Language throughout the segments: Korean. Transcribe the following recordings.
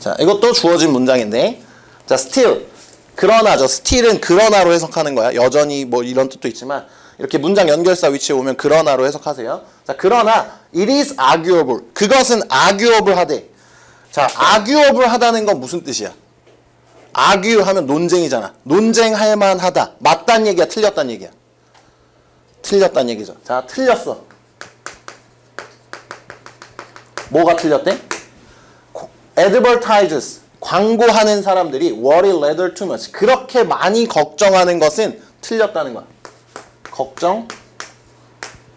자, 이것도 주어진 문장인데. 자, still. 그러나죠. still은 그러나로 해석하는 거야. 여전히 뭐 이런 뜻도 있지만 이렇게 문장 연결사 위치에 오면 그러나로 해석하세요. 자, 그러나 it is arguable. 그것은 arguable 하대. 자, arguable 하다는 건 무슨 뜻이야? argue 하면 논쟁이잖아. 논쟁할 만하다. 맞단 얘기야, 틀렸단 얘기야. 틀렸단 얘기죠. 자, 틀렸어. 뭐가 틀렸대? Advertises 광고하는 사람들이 worry rather too much 그렇게 많이 걱정하는 것은 틀렸다는 거야. 걱정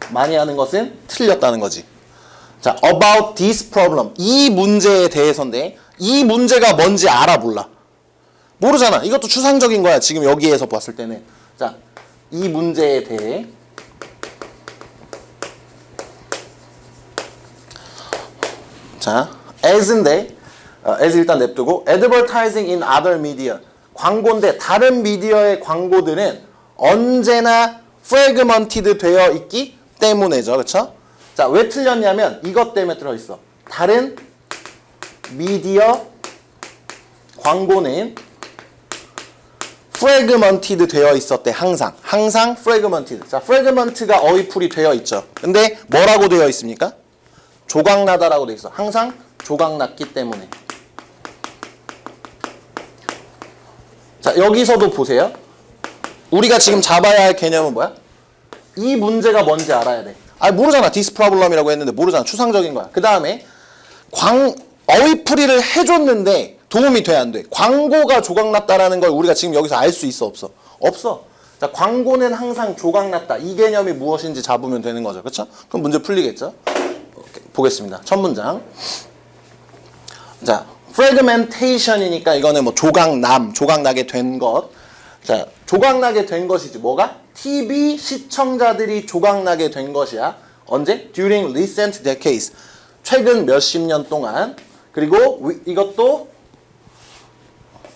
많이 하는 것은 틀렸다는 거지. 자, about this problem 이 문제에 대해서인데 이 문제가 뭔지 알아 몰라. 모르잖아. 이것도 추상적인 거야. 지금 여기에서 봤을 때는. 자, 이 문제에 대해 자, as인데 어, as 일단 냅두고 advertising in other media. 광고인데 다른 미디어의 광고들은 언제나 fragmented 되어 있기 때문에죠. 그렇죠? 자, 왜 틀렸냐면 이것 때문에 들어 있어. 다른 미디어 광고는 fragmented 되어 있었대 항상. 항상 fragmented. 자 fragment가 어휘풀이 되어 있죠. 근데 뭐라고 되어 있습니까? 조각나다라고 되어 있어. 항상 조각났기 때문에 자 여기서도 보세요 우리가 지금 잡아야 할 개념은 뭐야 이 문제가 뭔지 알아야 돼 아 모르잖아 디스 프로블럼이라고 했는데 모르잖아 추상적인 거야 그 다음에 광 어휘풀이를 해줬는데 도움이 돼 안 돼? 광고가 조각났다라는 걸 우리가 지금 여기서 알 수 있어 없어? 없어. 자, 광고는 항상 조각났다. 이 개념이 무엇인지 잡으면 되는 거죠. 그렇죠? 그럼 문제 풀리겠죠? 오케이, 보겠습니다. 첫 문장. 자, fragmentation이니까 이거는 뭐 조각남, 조각나게 된 것. 자, 조각나게 된 것이지. 뭐가? TV 시청자들이 조각나게 된 것이야. 언제? During recent decades. 최근 몇십 년 동안. 그리고 위- 이것도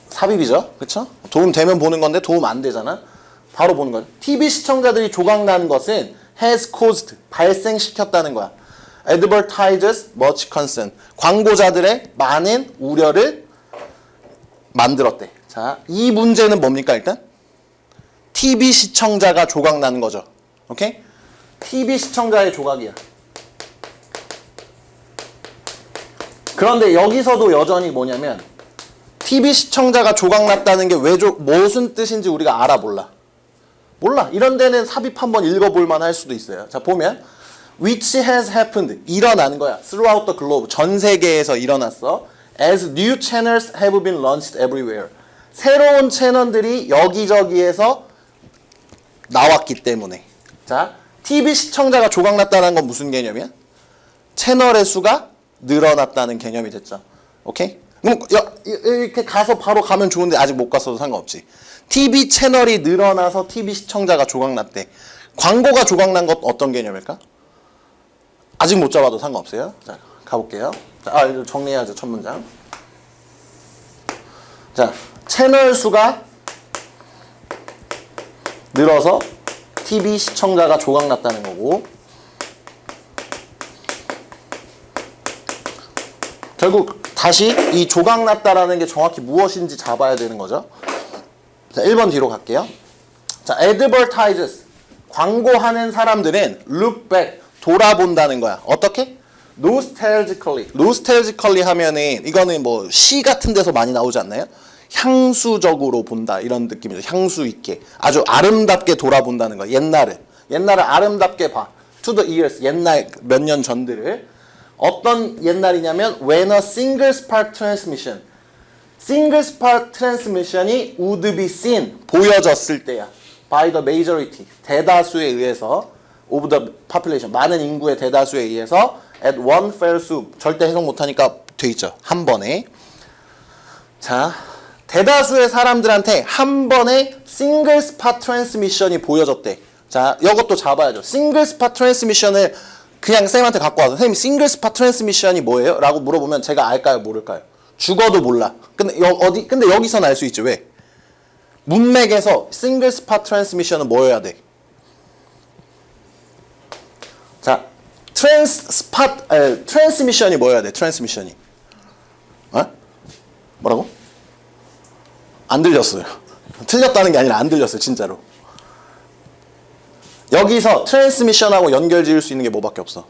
삽입이죠. 그렇죠? 도움 되면 보는 건데 도움 안 되잖아. 바로 보는 거야. TV 시청자들이 조각나는 것은 has caused 발생시켰다는 거야. Advertisers much concern 광고자들의 많은 우려를 만들었대. 자, 이 문제는 뭡니까 일단? TV 시청자가 조각 나는 거죠. 오케이? TV 시청자의 조각이야. 그런데 여기서도 여전히 뭐냐면 TV 시청자가 조각났다는 게왜 무슨 뜻인지 우리가 알아 몰라. 몰라. 이런 데는 삽입 한번 읽어볼 만할 수도 있어요. 자 보면 which has happened 일어나는 거야. throughout the globe 전 세계에서 일어났어. as new channels have been launched everywhere. 새로운 채널들이 여기저기에서 나왔기 때문에. 자 TV 시청자가 조각났다는 건 무슨 개념이야? 채널의 수가 늘어났다는 개념이 됐죠. 오케이? 그럼 이렇게 가서 바로 가면 좋은데 아직 못 갔어도 상관없지. TV 채널이 늘어나서 TV 시청자가 조각났대. 광고가 조각난 것 어떤 개념일까? 아직 못 잡아도 상관없어요. 자, 가볼게요. 자, 아, 정리해야죠. 첫 문장. 자, 채널 수가 늘어서 TV 시청자가 조각났다는 거고 결국 다시 이 조각났다라는 게 정확히 무엇인지 잡아야 되는 거죠. 자, 1번 뒤로 갈게요. 자, advertisers. 광고하는 사람들은 look back. 돌아본다는 거야. 어떻게? nostalgically. nostalgically 하면은 이거는 뭐 시 같은 데서 많이 나오지 않나요? 향수적으로 본다 이런 느낌이죠. 향수 있게 아주 아름답게 돌아본다는 거야. 옛날을 옛날을 아름답게 봐. To the years 옛날 몇 년 전들을 어떤 옛날이냐면 when a single spark transmission single spark transmission이 would be seen 보여졌을 때야 by the majority 대다수에 의해서 of the population 많은 인구의 대다수에 의해서 at one fell swoop 절대 해석 못하니까 돼 있죠 한 번에 자 대다수의 사람들한테 한 번에 싱글 스팟 트랜스미션이 보여졌대 자 이것도 잡아야죠 싱글 스팟 트랜스미션을 그냥 쌤한테 갖고 와서 선생님 싱글 스팟 트랜스미션이 뭐예요? 라고 물어보면 제가 알까요 모를까요? 죽어도 몰라 근데 여, 어디 근데 여기선 알수 있죠 왜? 문맥에서 싱글 스팟 트랜스미션은 뭐여야 돼? 자 트랜스 스팟 에, 트랜스미션이 뭐여야 돼? 트랜스미션이 어? 뭐라고? 안 들렸어요. 틀렸다는 게 아니라 안 들렸어요, 진짜로. 여기서 트랜스미션하고 연결 지을 수 있는 게 뭐밖에 없어?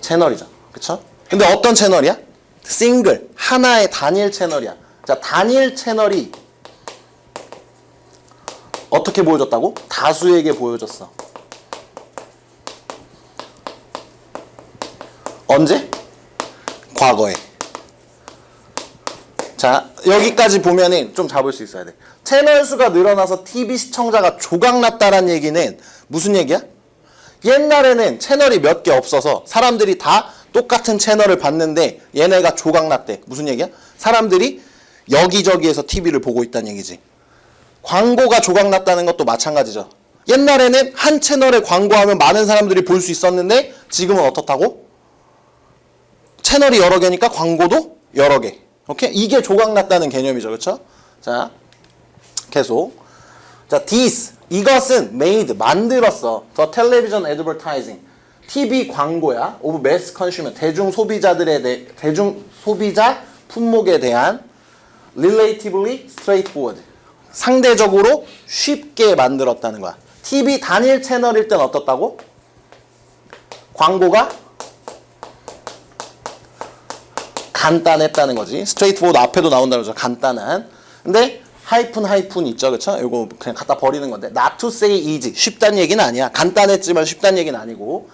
채널이죠. 그쵸? 근데 어떤 채널이야? 싱글. 하나의 단일 채널이야. 자, 단일 채널이 어떻게 보여줬다고? 다수에게 보여줬어. 언제? 과거에. 자, 여기까지 보면은 좀 잡을 수 있어야 돼. 채널 수가 늘어나서 TV 시청자가 조각났다는 얘기는 무슨 얘기야? 옛날에는 채널이 몇 개 없어서 사람들이 다 똑같은 채널을 봤는데 얘네가 조각났대. 무슨 얘기야? 사람들이 여기저기에서 TV를 보고 있다는 얘기지. 광고가 조각났다는 것도 마찬가지죠. 옛날에는 한 채널에 광고하면 많은 사람들이 볼 수 있었는데 지금은 어떻다고? 채널이 여러 개니까 광고도 여러 개. 오케이? 이게 조각났다는 개념이죠. 그렇죠? 자. 계속. 자, this 이것은 made 만들었어. The television advertising. TV 광고야. of mass consumer 대중 소비자들에 대 대중 소비자 품목에 대한 relatively straightforward. 상대적으로 쉽게 만들었다는 거야. TV 단일 채널일 땐 어떻다고? 광고가 간단했다는 거지. 스트레이트포드 앞에도 나온다는 거죠. 간단한. 근데 하이픈 하이픈 있죠. 그쵸? 이거 그냥 갖다 버리는 건데. Not to say easy. 쉽다는 얘기는 아니야. 간단했지만 쉽다는 얘기는 아니고.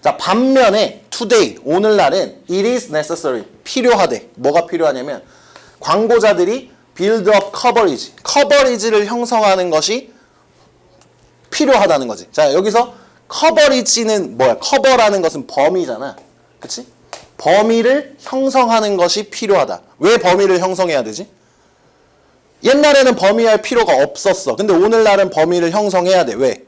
자, 반면에 today, 오늘날은 it is necessary. 필요하대. 뭐가 필요하냐면 광고자들이 build up coverage. 커버리지를 형성하는 것이 필요하다는 거지. 자, 여기서 커버리지는 뭐야? 커버라는 것은 범위잖아. 그치? 범위를 형성하는 것이 필요하다. 왜 범위를 형성해야 되지? 옛날에는 범위할 필요가 없었어. 근데 오늘날은 범위를 형성해야 돼. 왜?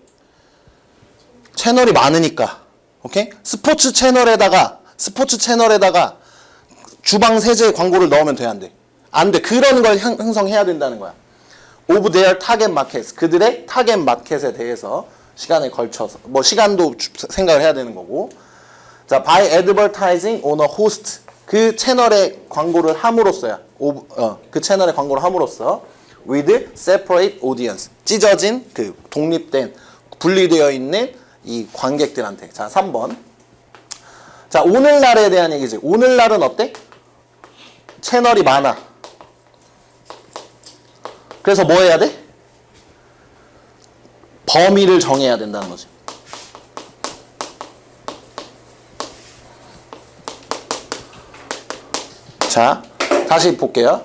채널이 많으니까. 오케이? 스포츠 채널에다가 스포츠 채널에다가 주방 세제 광고를 넣으면 돼, 안 돼? 안 돼. 그런 걸 형- 형성해야 된다는 거야. 오브 데어 타겟 마켓 그들의 타겟 마켓에 대해서 시간에 걸쳐서 뭐 시간도 주- 생각을 해야 되는 거고 자 by advertising on a host 그 채널에 광고를 함으로써야 오브, 어, 그 채널에 광고를 함으로써 with separate audience 찢어진 그 독립된 분리되어 있는 이 관객들한테 자 3번 자 오늘날에 대한 얘기지 오늘날은 어때? 채널이 많아 그래서 뭐 해야 돼? 범위를 정해야 된다는 거지. 자, 다시 볼게요.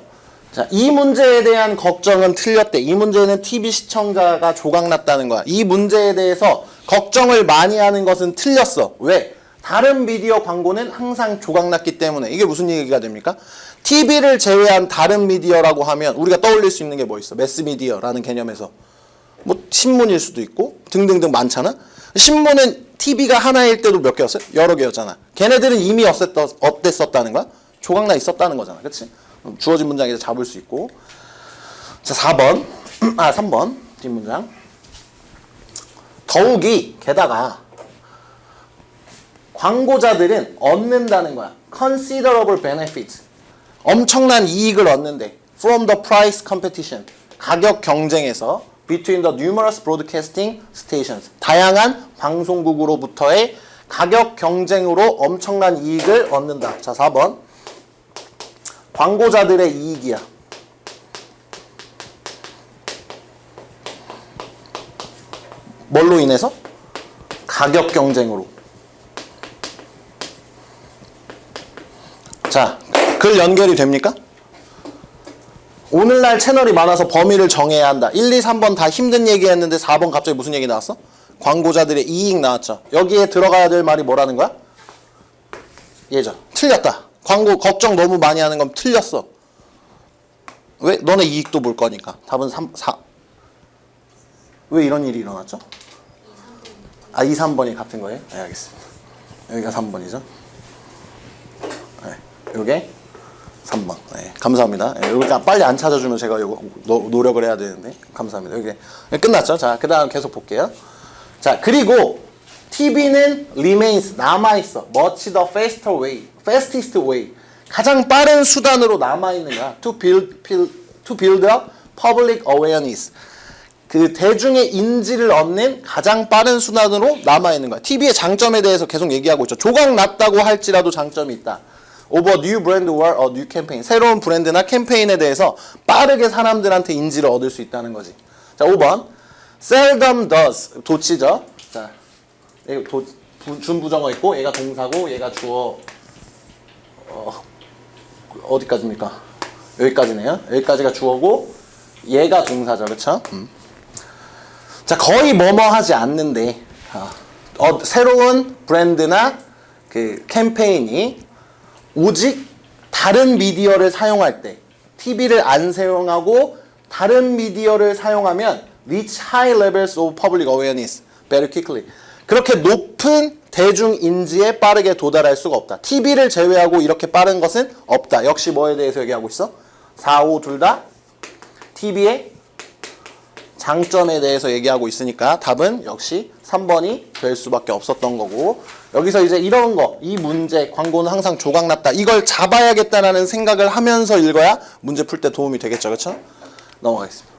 자, 이 문제에 대한 걱정은 틀렸대. 이 문제는 TV 시청자가 조각났다는 거야. 이 문제에 대해서 걱정을 많이 하는 것은 틀렸어. 왜? 다른 미디어 광고는 항상 조각났기 때문에. 이게 무슨 얘기가 됩니까? TV를 제외한 다른 미디어라고 하면 우리가 떠올릴 수 있는 게 뭐 있어? 매스미디어라는 개념에서. 뭐 신문일 수도 있고 등등등 많잖아. 신문은 TV가 하나일 때도 몇 개였어요? 여러 개였잖아. 걔네들은 이미 어땠, 어땠었다는 거야? 조각나 있었다는 거잖아. 그치? 주어진 문장에서 잡을 수 있고. 자, 4번. 아, 3번. 뒷문장. 더욱이, 게다가, 광고자들은 얻는다는 거야. considerable benefit. 엄청난 이익을 얻는데. from the price competition. 가격 경쟁에서 between the numerous broadcasting stations. 다양한 방송국으로부터의 가격 경쟁으로 엄청난 이익을 얻는다. 자, 4번. 광고자들의 이익이야. 뭘로 인해서? 가격 경쟁으로. 자, 글 연결이 됩니까? 오늘날 채널이 많아서 범위를 정해야 한다. 1, 2, 3번 다 힘든 얘기 했는데 4번 갑자기 무슨 얘기 나왔어? 광고자들의 이익 나왔죠. 여기에 들어가야 될 말이 뭐라는 거야? 예죠. 틀렸다. 광고 걱정 너무 많이 하는 건 틀렸어. 왜? 너네 이익도 볼 거니까. 답은 3, 4. 왜 이런 일이 일어났죠? 아, 2, 3번이 같은 거예요? 네, 알겠습니다. 여기가 3번이죠. 네, 요게 3번. 네, 감사합니다. 네, 여기 빨리 안 찾아주면 제가 요거 노, 노력을 해야 되는데. 감사합니다. 여기 네, 끝났죠? 자, 그 다음 계속 볼게요. 자, 그리고 TV는 remains, 남아 있어. much the faster way, fastest way. 가장 빠른 수단으로 남아 있는 거야. To build, build to build up public awareness. 그 대중의 인지를 얻는 가장 빠른 수단으로 남아 있는 거야. TV의 장점에 대해서 계속 얘기하고 있죠. 조각 났다고 할지라도 장점이 있다. over new brand or a new campaign. 새로운 브랜드나 캠페인에 대해서 빠르게 사람들한테 인지를 얻을 수 있다는 거지. 자, 5번. seldom does. 도치죠. 자, 이거 도, 부, 준부정어 있고 얘가 동사고 얘가 주어 어, 어디까지입니까? 여기까지네요. 여기까지가 주어고 얘가 동사죠, 그렇죠? 자 거의 뭐뭐 하지 않는데 아, 어, 새로운 브랜드나 그 캠페인이 오직 다른 미디어를 사용할 때 TV를 안 사용하고 다른 미디어를 사용하면 reach high levels of public awareness very quickly 그렇게 높은 대중 인지에 빠르게 도달할 수가 없다. TV를 제외하고 이렇게 빠른 것은 없다. 역시 뭐에 대해서 얘기하고 있어? 4, 5 둘 다 TV의 장점에 대해서 얘기하고 있으니까 답은 역시 3번이 될 수밖에 없었던 거고 여기서 이제 이런 거, 이 문제, 광고는 항상 조각났다. 이걸 잡아야겠다라는 생각을 하면서 읽어야 문제 풀 때 도움이 되겠죠. 그렇죠? 넘어가겠습니다.